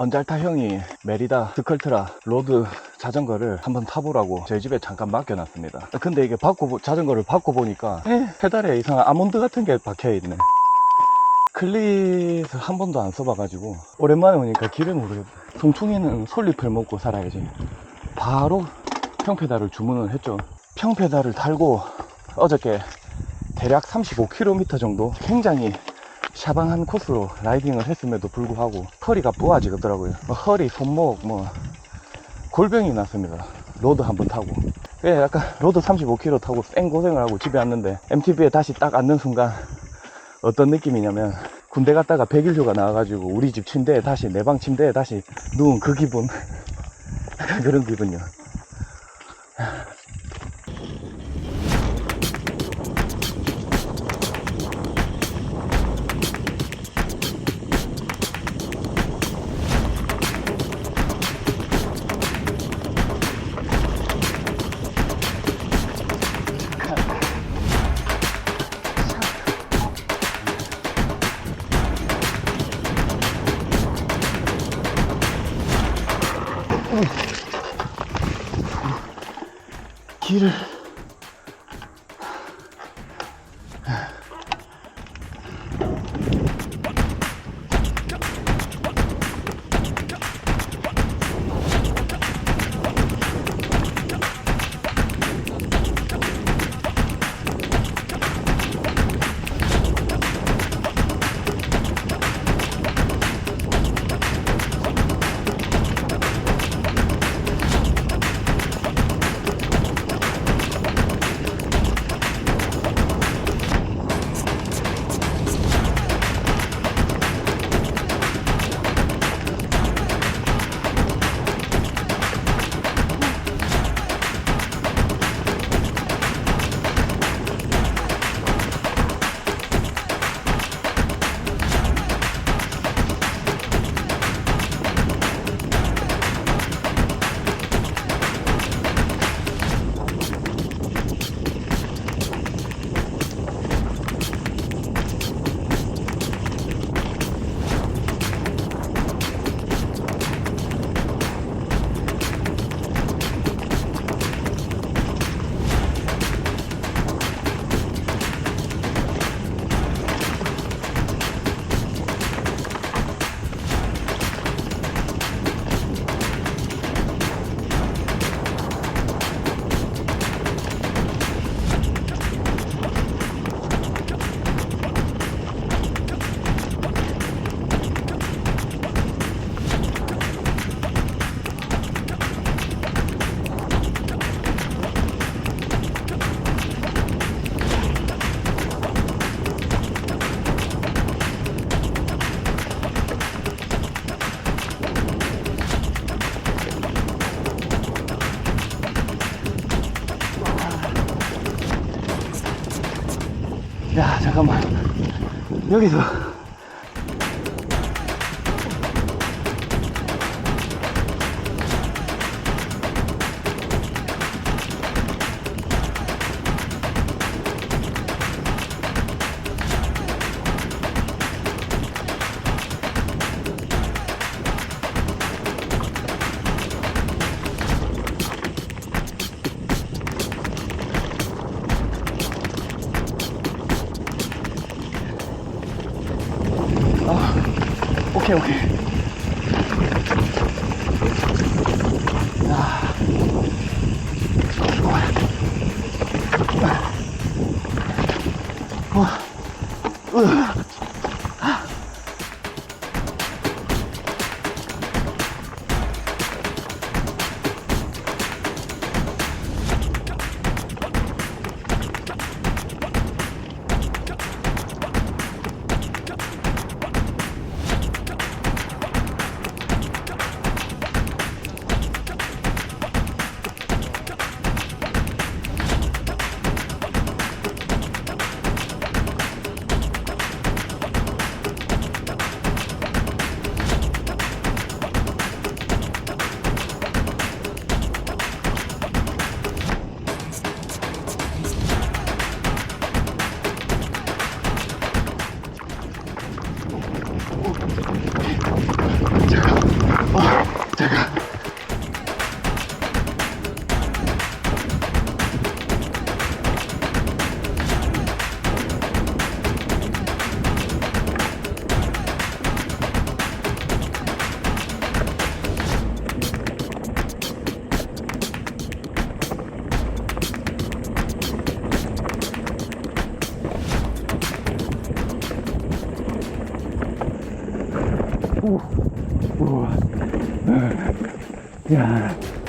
언잘타 형이 메리다 스컬트라 로드 자전거를 한번 타보라고 저희 집에 잠깐 맡겨놨습니다. 근데 이게 바꿔 보- 자전거를 바꿔보니까 에, 페달에 이상한 아몬드 같은 게 박혀있네. 클릿을 한 번도 안 써봐가지고 오랜만에 오니까 길을 모르겠다. 송충이는 솔잎을 먹고 살아야지. 바로 평페달을 주문을 했죠. 평페달을 달고 어저께 대략 35km 정도 굉장히 샤방한 코스로 라이딩을 했음에도 불구하고 허리가 부어지더라고요. 뭐 허리, 손목, 뭐 골병이 났습니다. 로드 한번 타고. 예, 약간 로드 35km 타고 쌩 고생을 하고 집에 왔는데 MTB에 다시 딱 앉는 순간 어떤 느낌이냐면 군대 갔다가 백일휴가 나와가지고 우리 집 침대에 다시 내 방 침대에 다시 누운 그 기분 그런 기분이요. 길을 야 잠깐만. 여기서 오케이 오케이 야. 어. 으. 야.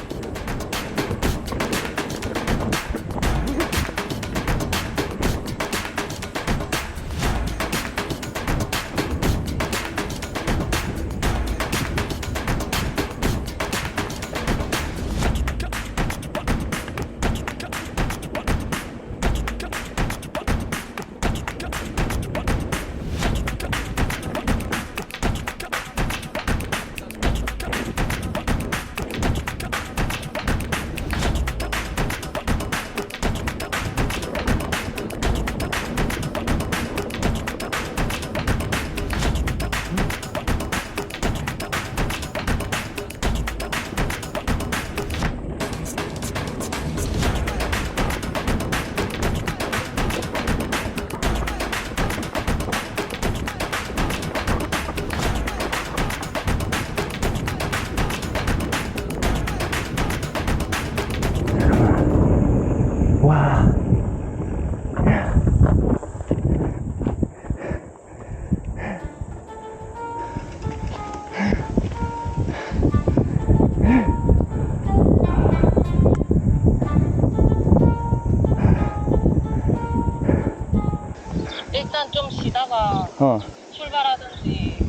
어, 출발하든지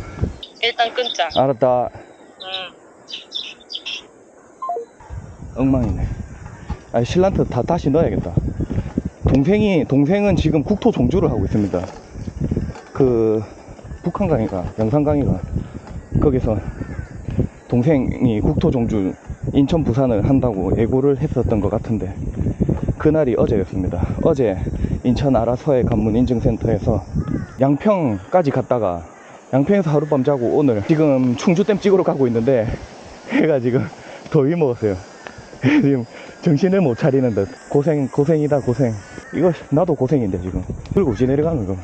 일단 끊자. 알았다. 응. 엉망이네. 아, 신란트 다 다시 넣어야겠다. 동생이 동생은 지금 국토 종주를 하고 있습니다. 그 북한 강의가 영산 강의가 거기서 동생이 국토 종주 인천 부산을 한다고 예고를 했었던 것 같은데 그날이 어제였습니다. 어제 인천 아라서해 관문 인증센터에서 양평까지 갔다가 양평에서 하룻밤 자고 오늘 지금 충주댐 찍으러 가고 있는데 해가 지금 더위 먹었어요. 지금 정신을 못 차리는 듯. 고생 고생이다 고생. 이거 나도 고생인데 지금. 들고 지 내려가는 거